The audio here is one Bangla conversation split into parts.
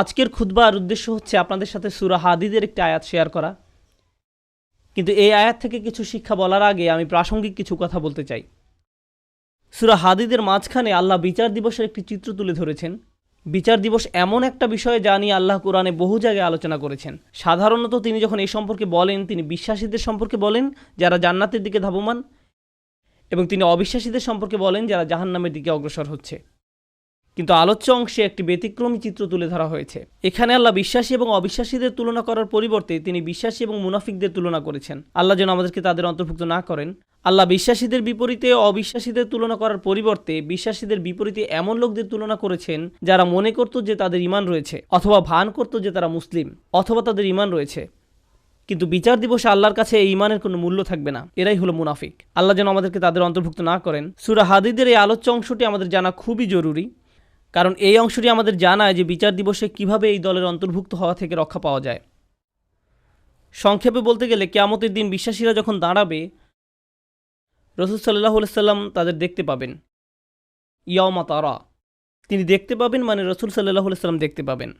আজকের খুতবার উদ্দেশ্য হচ্ছে আপনাদের সাথে সুরা হাদিদের একটি আয়াত শেয়ার করা। কিন্তু এই আয়াত থেকে কিছু শিক্ষা বলার আগে আমি প্রাসঙ্গিক কিছু কথা বলতে চাই। সুরা হাদিদের মাঝখানে আল্লাহ বিচার দিবসের একটি চিত্র তুলে ধরেছেন। বিচার দিবস এমন একটা বিষয় যা নিয়ে আল্লাহ কোরআনে বহু জায়গায় আলোচনা করেছেন। সাধারণত তিনি যখন এই সম্পর্কে বলেন, তিনি বিশ্বাসীদের সম্পর্কে বলেন, যারা জান্নাতের দিকে ধাবমান, এবং তিনি অবিশ্বাসীদের সম্পর্কে বলেন, যারা জাহান্নামের দিকে অগ্রসর হচ্ছে। কিন্তু আলোচ্য অংশে একটি ব্যতিক্রমী চিত্র তুলে ধরা হয়েছে। এখানে আল্লাহ বিশ্বাসী এবং অবিশ্বাসীদের তুলনা করার পরিবর্তে তিনি বিশ্বাসী এবং মুনাফিকদের তুলনা করেছেন। আল্লাহ যেন আমাদেরকে তাদের অন্তর্ভুক্ত না করেন। আল্লাহ বিশ্বাসীদের বিপরীতে অবিশ্বাসীদের তুলনা করার পরিবর্তে বিশ্বাসীদের বিপরীতে এমন লোকদের তুলনা করেছেন যারা মনে করত যে তাদের ইমান রয়েছে, অথবা ভান করত যে তারা মুসলিম, অথবা তাদের ইমান রয়েছে। কিন্তু বিচার দিবসে আল্লাহর কাছে এই ইমানের কোনো মূল্য থাকবে না। এরাই হলো মুনাফিক। আল্লাহ যেন আমাদেরকে তাদের অন্তর্ভুক্ত না করেন। সুরা হাদিদের এই আলোচ্য অংশটি আমাদের জানা খুবই জরুরি। কারণ এই অংশটি আমাদের জানায় যে বিচার দিবসে কীভাবে এই দলের অন্তর্ভুক্ত হওয়া থেকে রক্ষা পাওয়া যায়। সংক্ষেপে বলতে গেলে কেয়ামতের দিন বিশ্বাসীরা যখন দাঁড়াবে রসুল সাল্লাহ সাল্লাম তাদের দেখতে পাবেন। ইয়ামা তারা। তিনি দেখতে পাবেন মানে রসুল সাল্লাহ সাল্লাম দেখতে পাবেন।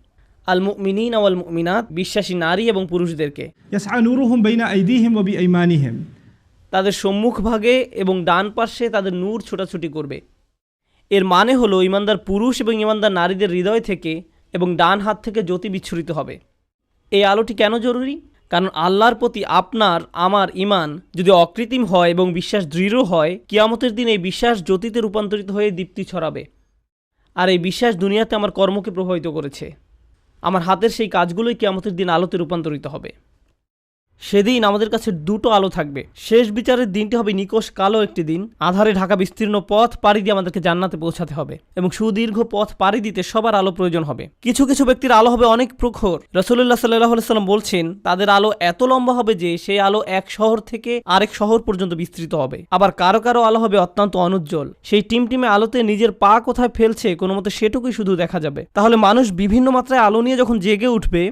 আল মুমিনিন আল মুমিনাত বিশ্বাসী নারী এবং পুরুষদেরকে। তাদের সম্মুখ ভাগে এবং ডান পাশে তাদের নূর ছোটাছুটি করবে। এর মানে হলো ইমানদার পুরুষ এবং ইমানদার নারীদের হৃদয় থেকে এবং ডান হাত থেকে জ্যোতি বিচ্ছুরিত হবে। এই আলোটি কেন জরুরি? কারণ আল্লাহর প্রতি আপনার, আমার ইমান যদি অকৃত্রিম হয় এবং বিশ্বাস দৃঢ় হয়, কিয়ামতের দিন এই বিশ্বাস জ্যোতিতে রূপান্তরিত হয়ে দীপ্তি ছড়াবে। আর এই বিশ্বাস দুনিয়াতে আমার কর্মকে প্রভাবিত করেছে। আমার হাতের সেই কাজগুলোই কিয়ামতের দিন আলোতে রূপান্তরিত হবে। সেদিন আমাদের কাছে দুটো আলো থাকবে। শেষ বিচারের দিনটি হবে নিকোষ কালো একটি দিন। আধারে ঢাকা বিস্তীর্ণ পথ পাড়ি দিয়ে আমাদেরকে জান্নাতে পৌঁছাতে হবে এবং সুদীর্ঘ পথ পাড়ি দিতে সবার আলো প্রয়োজন হবে। কিছু কিছু ব্যক্তির আলো হবে অনেক প্রখর। রসুল্লাহ সাল্লাহ সাল্লাম বলছেন, তাদের আলো এত লম্বা হবে যে সেই আলো এক শহর থেকে আরেক শহর পর্যন্ত বিস্তৃত হবে। আবার কারও কারও আলো হবে অত্যন্ত অনুজ্জ্বল। সেই টিমটিমে আলোতে নিজের পা কোথায় ফেলছে কোনো মতো সেটুকুই শুধু দেখা যাবে। তাহলে মানুষ বিভিন্ন মাত্রায় আলো নিয়ে যখন জেগে উঠবে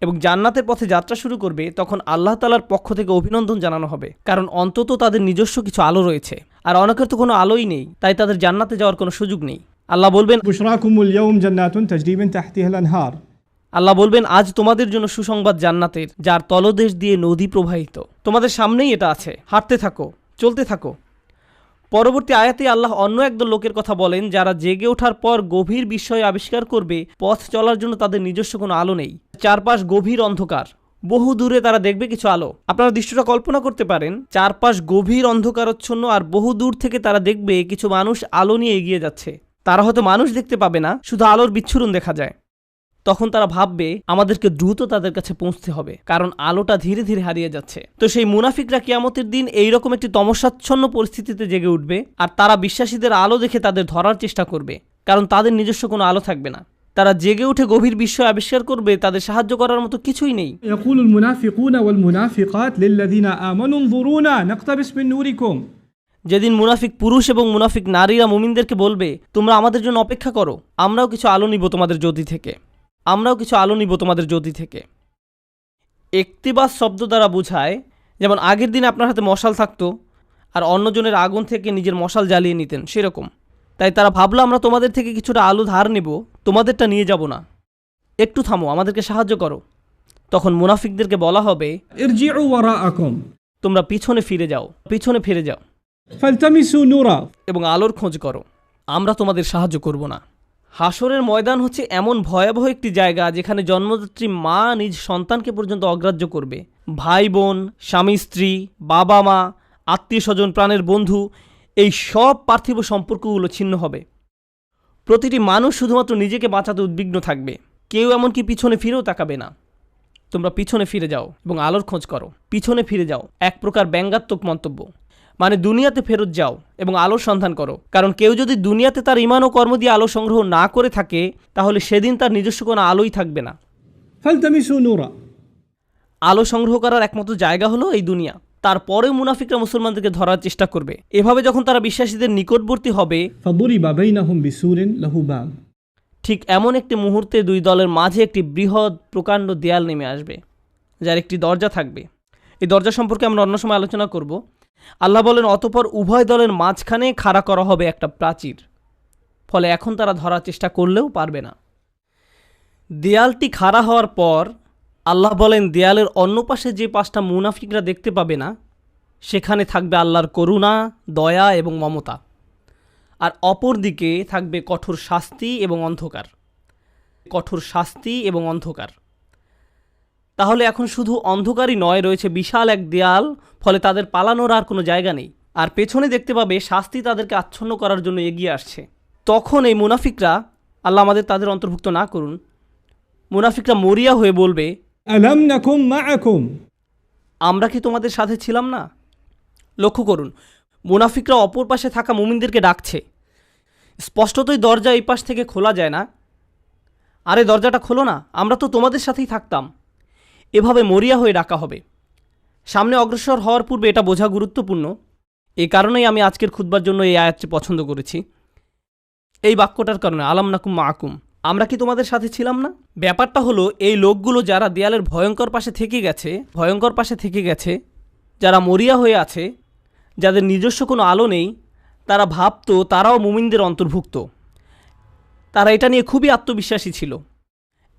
এবং জান্নাতের পথে যাত্রা শুরু করবে তখন আল্লাহ তালার পক্ষ থেকে অভিনন্দন জানানো হবে। কারণ অন্তত তাদের নিজস্ব কিছু আলো রয়েছে। আর অনেকের তো কোনো আলোই নেই তাই তাদের জান্নাতে যাওয়ার কোনো সুযোগ নেই। আল্লাহ বলবেন আল্লাহ বলবেন আজ তোমাদের জন্য সুসংবাদ জান্নাতের যার তলদেশ দিয়ে নদী প্রবাহিত। তোমাদের সামনেই এটা আছে। হাঁটতে থাকো চলতে থাকো। পরবর্তী আয়াতে আল্লাহ অন্য একদল লোকের কথা বলেন যারা জেগে ওঠার পর গভীর বিস্ময় আবিষ্কার করবে, পথ চলার জন্য তাদের নিজস্ব কোনো আলো নেই। চারপাশ গভীর অন্ধকার। বহু দূরে তারা দেখবে কিছু আলো। আপনারা দৃশ্যটা কল্পনা করতে পারেন, চারপাশ গভীর অন্ধকারচ্ছন্ন আর বহু দূর থেকে তারা দেখবে কিছু মানুষ আলো নিয়ে এগিয়ে যাচ্ছে। তারা হয়তো মানুষ দেখতে পাবে না, শুধু আলোর বিচ্ছুরণ দেখা যায়। তখন তারা ভাববে আমাদেরকে দ্রুত তাদের কাছে পৌঁছতে হবে কারণ আলোটা ধীরে ধীরে হারিয়ে যাচ্ছে তো সেই মুনাফিকরা কিয়ামতের দিন এইরকম একটি তমসাচ্ছন্ন পরিস্থিতিতে জেগে উঠবে আর তারা বিশ্বাসীদের আলো দেখে তাদের ধরার চেষ্টা করবে কারণ তাদের নিজস্ব কোনো আলো থাকবে না তারা জেগে উঠে গভীর বিস্ময় আবিষ্কার করবে তাদের সাহায্য করার মতো কিছুই নেই يقول المنافقون والمنافقات للذين آمنوا انظرونا نقتبس من نوركم যেদিন মুনাফিক পুরুষ এবং মুনাফিক নারীরা মুমিনদেরকে বলবে তোমরা আমাদের জন্য অপেক্ষা করো আমরাও কিছু আলো নিব তোমাদের জ্যোতি থেকে আমরাও কিছু আলো নিব তোমাদের জ্যোতি থেকে। একতিবাস শব্দ দ্বারা বোঝায় যেমন আগের দিন আপনার হাতে মশাল থাকতো আর অন্যজনের আগুন থেকে নিজের মশাল জ্বালিয়ে নিতেন সেরকম। তাই তারা ভাবলো আমরা তোমাদের থেকে কিছুটা আলো ধার নেব তোমাদেরটা নিয়ে যাব না। একটু থামো আমাদেরকে সাহায্য করো। তখন মুনাফিকদেরকে বলা হবে তোমরা পিছনে ফিরে যাও পিছনে ফিরে যাও। এবং আলোর খোঁজ করো আমরা তোমাদের সাহায্য করব না। হাসরের ময়দান হচ্ছে এমন ভয়াবহ একটি জায়গা যেখানে জন্মদাত্রী মা নিজ সন্তানকে পর্যন্ত অগ্রাহ্য করবে। ভাই বোন, স্বামী স্ত্রী, বাবা মা, আত্মীয় স্বজন, প্রাণের বন্ধু, এই সব পার্থিব সম্পর্কগুলো ছিন্ন হবে। প্রতিটি মানুষ শুধুমাত্র নিজেকে বাঁচাতে উদ্বিগ্ন থাকবে। কেউ এমনকি পিছনে ফিরেও তাকাবে না। তোমরা পিছনে ফিরে যাও এবং আলোর খোঁজ করো। পিছনে ফিরে যাও। এক প্রকার ব্যঙ্গাত্মক মন্তব্য। মানে দুনিয়াতে ফেরত যাও এবং আলোর সন্ধান করো। কারণ কেউ যদি দুনিয়াতে তার ইমান ও কর্ম দিয়ে আলো সংগ্রহ না করে থাকে তাহলে সেদিন তার নিজস্ব কোনো আলোই থাকবে না। আলো সংগ্রহ করার একমাত্র জায়গা হলো এই দুনিয়া। তারপরেও মুনাফিকরা মুসলমানদেরকে ধরার চেষ্টা করবে। এভাবে যখন তারা বিশ্বাসীদের নিকটবর্তী হবে ঠিক এমন একটি মুহূর্তে দুই দলের মাঝে একটি বৃহৎ প্রকাণ্ড দেয়াল নেমে আসবে যার একটি দরজা থাকবে। এই দরজা সম্পর্কে আমরা অন্য সময় আলোচনা করব। আল্লাহ বলেন, অতপর উভয় দলের মাঝখানে খাড়া করা হবে একটা প্রাচীর। ফলে এখন তারা ধরার চেষ্টা করলেও পারবে না। দেয়ালটি খাড়া হওয়ার পর আল্লাহ বলেন, দেয়ালের অন্য পাশে যে পাঁচটা মুনাফিকরা দেখতে পাবে না, সেখানে থাকবে আল্লাহর করুণা, দয়া এবং মমতা। আর অপর দিকে থাকবে কঠোর শাস্তি এবং অন্ধকার। কঠোর শাস্তি এবং অন্ধকার। তাহলে এখন শুধু অন্ধকারই নয় রয়েছে বিশাল এক দেয়াল ফলে তাদের পালানোর আর কোনো জায়গা নেই। আর পেছনে দেখতে পাবে শাস্তি তাদেরকে আচ্ছন্ন করার জন্য এগিয়ে আসছে। তখন এই মুনাফিকরা আল্লাহ আমাদের তাদের অন্তর্ভুক্ত না করুন মুনাফিকরা মরিয়া হয়ে বলবে আমরা কি তোমাদের সাথে ছিলাম না? লক্ষ্য করুন মুনাফিকরা অপর পাশে থাকা মুমিনদেরকে ডাকছে। স্পষ্টতই দরজা এই পাশ থেকে খোলা যায় না। আরে দরজাটা খোলো না আমরা তো তোমাদের সাথেই থাকতাম। এভাবে মরিয়া হয়ে ডাকা হবে। সামনে অগ্রসর হওয়ার পূর্বে এটা বোঝা গুরুত্বপূর্ণ। এই কারণেই আমি আজকের খুতবার জন্য এই আয়াতটি পছন্দ করেছি। এই বাক্যটার কারণে, আলাম নাকুম মাকুম, আমরা কি তোমাদের সাথে ছিলাম না? ব্যাপারটা হলো, এই লোকগুলো যারা দেয়ালের ভয়ঙ্কর পাশে থেকে গেছে, ভয়ঙ্কর পাশে থেকে গেছে, যারা মরিয়া হয়ে আছে, যাদের নিজস্ব কোনো আলো নেই, তারা ভাবতো, তারাও মুমিনদের অন্তর্ভুক্ত। তারা এটা নিয়ে খুবই আত্মবিশ্বাসী ছিল।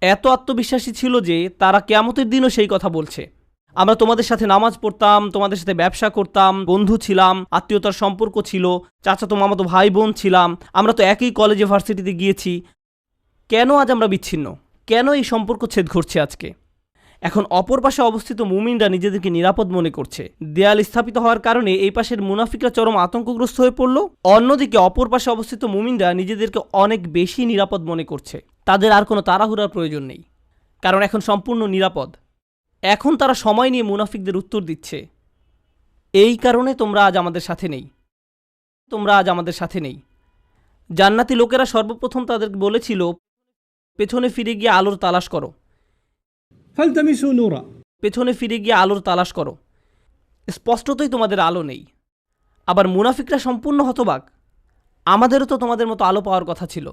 এত আত্মবিশ্বাসী ছিল যে তারা কেয়ামতের দিনও সেই কথা বলছে। আমরা তোমাদের সাথে নামাজ পড়তাম, তোমাদের সাথে ব্যবসা করতাম, বন্ধু ছিলাম, আত্মীয়তার সম্পর্ক ছিল, চাচাতো মামাতো ভাই বোন ছিলাম, আমরা তো একই কলেজে ভার্সিটিতে গিয়েছি। কেন আজ আমরা বিচ্ছিন্ন? কেন এই সম্পর্ক ছেদ ঘটছে আজকে? এখন অপর পাশে অবস্থিত মুমিনরা নিজেদেরকে নিরাপদ মনে করছে। দেয়াল স্থাপিত হওয়ার কারণে এই পাশের মুনাফিকরা চরম আতঙ্কগ্রস্ত হয়ে পড়ল। অন্যদিকে অপর পাশে অবস্থিত মুমিনরা নিজেদেরকে অনেক বেশি নিরাপদ মনে করছে। তাদের আর কোনো তাড়াহুড়ার প্রয়োজন নেই কারণ এখন সম্পূর্ণ নিরাপদ। এখন তারা সময় নিয়ে মুনাফিকদের উত্তর দিচ্ছে। এই কারণে তোমরা আজ আমাদের সাথে নেই। তোমরা আজ আমাদের সাথে নেই। জান্নাতি লোকেরা সর্বপ্রথম তাদের বলেছিল পেছনে ফিরে গিয়ে আলোর তালাশ করো। পেছনে ফিরে গিয়ে আলোর তালাশ করো। স্পষ্টতই তোমাদের আলো নেই। আবার মুনাফিকরা সম্পূর্ণ হতবাক। আমাদেরও তো তোমাদের মতো আলো পাওয়ার কথা ছিল।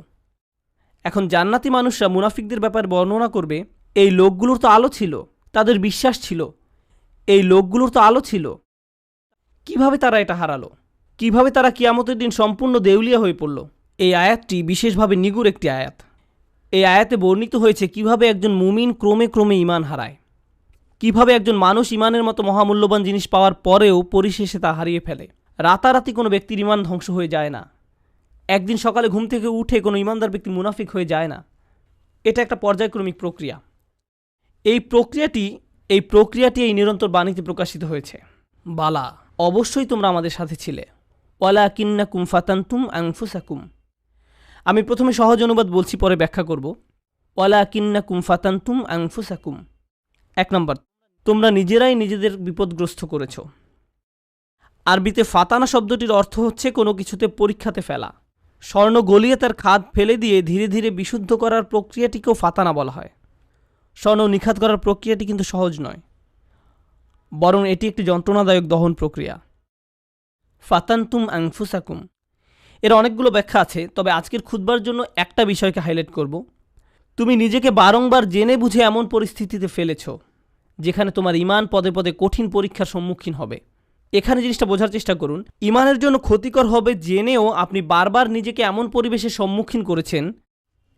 এখন জান্নাতি মানুষরা মুনাফিকদের ব্যাপারে বর্ণনা করবে, এই লোকগুলোর তো আলো ছিল, তাদের বিশ্বাস ছিল, এই লোকগুলোর তো আলো ছিল। কীভাবে তারা এটা হারালো? কীভাবে তারা কিয়ামতের দিন সম্পূর্ণ দেউলিয়া হয়ে পড়ল? এই আয়াতটি বিশেষভাবে নিগুর একটি আয়াত। এই আয়াতে বর্ণিত হয়েছে কীভাবে একজন মুমিন ক্রমে ক্রমে ইমান হারায়। কীভাবে একজন মানুষ ইমানের মতো মহামূল্যবান জিনিস পাওয়ার পরেও পরিশেষে তা হারিয়ে ফেলে। রাতারাতি কোনো ব্যক্তির ইমান ধ্বংস হয়ে যায় না। একদিন সকালে ঘুম থেকে উঠে কোনো ইমানদার ব্যক্তি মুনাফিক হয়ে যায় না। এটা একটা পর্যায়ক্রমিক প্রক্রিয়া। এই প্রক্রিয়াটি এই প্রক্রিয়াটি এই নিরন্তর বাণীতে প্রকাশিত হয়েছে। বালা, অবশ্যই তোমরা আমাদের সাথে ছিলে। ওয়ালা কিন্না কুম ফাতান্তুম আংফুসাকুম আমি প্রথমে সহজ অনুবাদ বলছি, পরে ব্যাখ্যা করব। ওয়ালা কিন্না কুম ফাতান্তুম আংফুসাকুম এক নম্বর, তোমরা নিজেরাই নিজেদের বিপদগ্রস্ত করেছ। আরবিতে ফাতানা শব্দটির অর্থ হচ্ছে কোনো কিছুতে পরীক্ষাতে ফেলা। স্বর্ণ গলিয়ে তার খাদ ফেলে দিয়ে ধীরে ধীরে বিশুদ্ধ করার প্রক্রিয়াটিকেও ফাতানা বলা হয়। স্বর্ণ নিখাত করার প্রক্রিয়াটি কিন্তু সহজ নয়। বরং এটি একটি যন্ত্রণাদায়ক দহন প্রক্রিয়া। ফাতান্তুম আংফুসাকুম। এর অনেকগুলো ব্যাখ্যা আছে, তবে আজকের খুদবার জন্য একটা বিষয়কে হাইলাইট করব। তুমি নিজেকে বারংবার জেনে বুঝে এমন পরিস্থিতিতে ফেলেছ, যেখানে তোমার ইমান পদে পদে কঠিন পরীক্ষার সম্মুখীন হবে। এখানে জিনিসটা বোঝার চেষ্টা করুন। ইমানের জন্য ক্ষতিকর হবে জেনেও আপনি বারবার নিজেকে এমন পরিবেশের সম্মুখীন করেছেন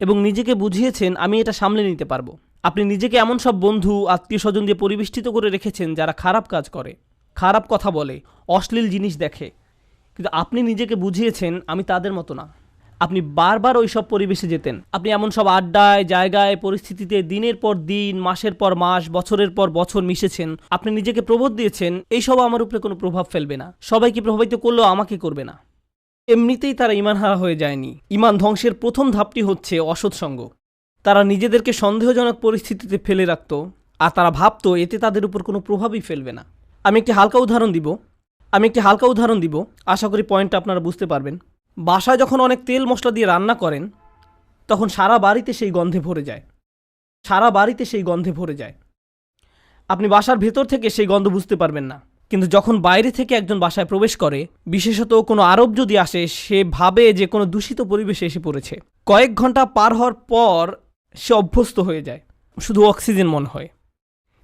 এবং নিজেকে বুঝিয়েছেন, আমি এটা সামলে নিতে পারব। আপনি নিজেকে এমন সব বন্ধু আত্মীয় স্বজন দিয়ে পরিবেষ্টিত করে রেখেছেন যারা খারাপ কাজ করে, খারাপ কথা বলে, অশ্লীল জিনিস দেখে। কিন্তু আপনি নিজেকে বুঝিয়েছেন, আমি তাদের মতো না। আপনি বারবার ওই সব পরিবেশে যেতেন। আপনি এমন সব আড্ডায়, জায়গায়, পরিস্থিতিতে দিনের পর দিন, মাসের পর মাস, বছরের পর বছর মিশেছেন। আপনি নিজেকে প্রবোধ দিয়েছেন, এইসব আমার উপরে কোনো প্রভাব ফেলবে না। সবাইকে প্রভাবিত করলেও আমাকে করবে না। এমনিতেই তারা ইমান হারা হয়ে যায়নি। ইমান ধ্বংসের প্রথম ধাপটি হচ্ছে অসৎসঙ্গ তারা নিজেদেরকে সন্দেহজনক পরিস্থিতিতে ফেলে রাখত, আর তারা ভাবত এতে তাদের উপর কোনো প্রভাবই ফেলবে না। আমি একটি হালকা উদাহরণ দিব। আমি একটি হালকা উদাহরণ দিব। আশা করি পয়েন্টটা আপনারা বুঝতে পারবেন। বাসায় যখন অনেক তেল মশলা দিয়ে রান্না করেন, তখন সারা বাড়িতে সেই গন্ধে ভরে যায়। সারা বাড়িতে সেই গন্ধে ভরে যায়। আপনি বাসার ভেতর থেকে সেই গন্ধ বুঝতে পারবেন না। কিন্তু যখন বাইরে থেকে একজন বাসায় প্রবেশ করে, বিশেষত কোনো আরব যদি আসে, সে ভাবে যে কোনো দূষিত পরিবেশে এসে পড়েছে। কয়েক ঘণ্টা পার হওয়ার পর সে অভ্যস্ত হয়ে যায়। শুধু অক্সিজেন মনে হয়।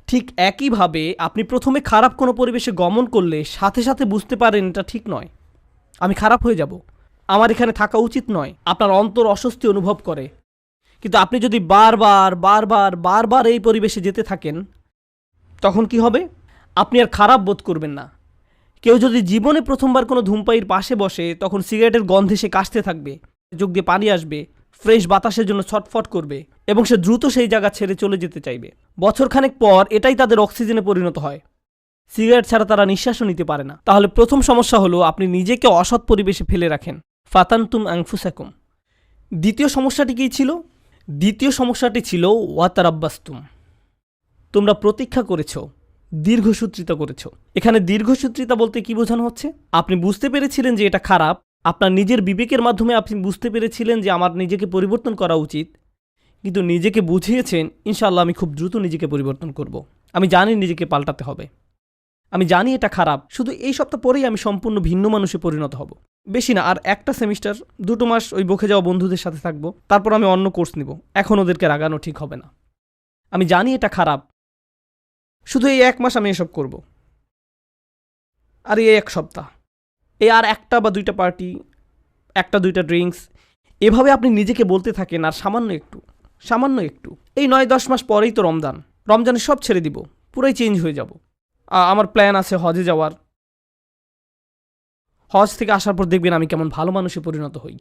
ঠিক একইভাবে আপনি প্রথমে খারাপ কোনো পরিবেশে গমন করলে সাথে সাথে বুঝতে পারেন এটা ঠিক নয়। আমি খারাপ হয়ে যাব। আমার এখানে থাকা উচিত নয়। আপনার অন্তর অস্বস্তি অনুভব করে। কিন্তু আপনি যদি বারবার বারবার বারবার এই পরিবেশে যেতে থাকেন, তখন কি হবে? আপনি আর খারাপ বোধ করবেন না। কেউ যদি জীবনে প্রথমবার কোনো ধূমপাইয়ের পাশে বসে, তখন সিগারেটের গন্ধে সে কাশতে থাকবে, চোখ দিয়ে পানি আসবে, ফ্রেশ বাতাসের জন্য ছটফট করবে, এবং সে দ্রুত সেই জায়গা ছেড়ে চলে যেতে চাইবে। বছরখানেক পর এটাই তাদের অক্সিজেনে পরিণত হয়। সিগারেট ছাড়া তারা নিঃশ্বাসও নিতে পারে না। তাহলে প্রথম সমস্যা হলো আপনি নিজেকে অসৎ পরিবেশে ফেলে রাখেন। ফাতান্তুম আংফুসাকুম দ্বিতীয় সমস্যাটি কী ছিল? দ্বিতীয় সমস্যাটি ছিল ওয়াতারাব্বাস্তুম। তোমরা প্রতীক্ষা করেছ, দীর্ঘসূত্রিতা করেছ। এখানে দীর্ঘসূত্রিতা বলতে কি বোঝানো হচ্ছে? আপনি বুঝতে পেরেছিলেন যে এটা খারাপ। আপনার নিজের বিবেকের মাধ্যমে আপনি বুঝতে পেরেছিলেন যে আমার নিজেকে পরিবর্তন করা উচিত। কিন্তু নিজেকে বুঝিয়েছেন, ইনশাআল্লাহ আমি খুব দ্রুত নিজেকে পরিবর্তন করব। আমি জানি নিজেকে পাল্টাতে হবে। আমি জানি এটা খারাপ, শুধু এই সপ্তাহ পরেই আমি সম্পূর্ণ ভিন্ন মানুষে পরিণত হব। বেশি না, আর একটা সেমিস্টার, দুটো মাস ওই বকে যাওয়া বন্ধুদের সাথে থাকব, তারপর আমি অন্য কোর্স নিব, এখন ওদেরকে রাগানো ঠিক হবে না। আমি জানি এটা খারাপ, শুধু এই এক মাস আমি এসব করব। আর এই এক সপ্তাহ, এই আর একটা বা দুইটা পার্টি, একটা দুইটা ড্রিঙ্কস, এভাবে আপনি নিজেকে বলতে থাকেন, আর সামান্য একটু সামান্য একটু। এই নয় দশ মাস পরেই তো রমজান রমজানে সব ছেড়ে দিব, পুরাই চেঞ্জ হয়ে যাব। আমার প্ল্যান আছে হজে যাওয়ার। হজ থেকে আসার পর দেখবেন আমি কেমন ভালো মানুষে পরিণত হই।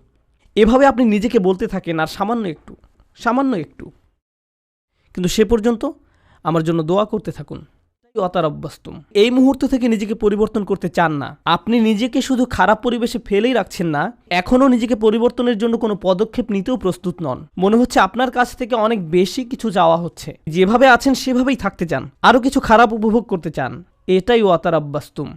এভাবে আপনি নিজেকে বলতে থাকেন, আর সামান্য একটু সামান্য একটু। কিন্তু সে পর্যন্ত আমার জন্য দোয়া করতে থাকুন। অতারব্যস্তম। এই মুহূর্ত থেকে নিজেকে পরিবর্তন করতে চান না। আপনি নিজেকে শুধু খারাপ পরিবেশে ফেলেই রাখছেন না, এখনও নিজেকে পরিবর্তনের জন্য কোনো পদক্ষেপ নিতেও প্রস্তুত নন। মনে হচ্ছে আপনার কাছ থেকে অনেক বেশি কিছু যাওয়া হচ্ছে। যেভাবে আছেন সেভাবেই থাকতে চান। আরও কিছু খারাপ উপভোগ করতে চান। এটাই ওয়াতারাব্বাস্তুম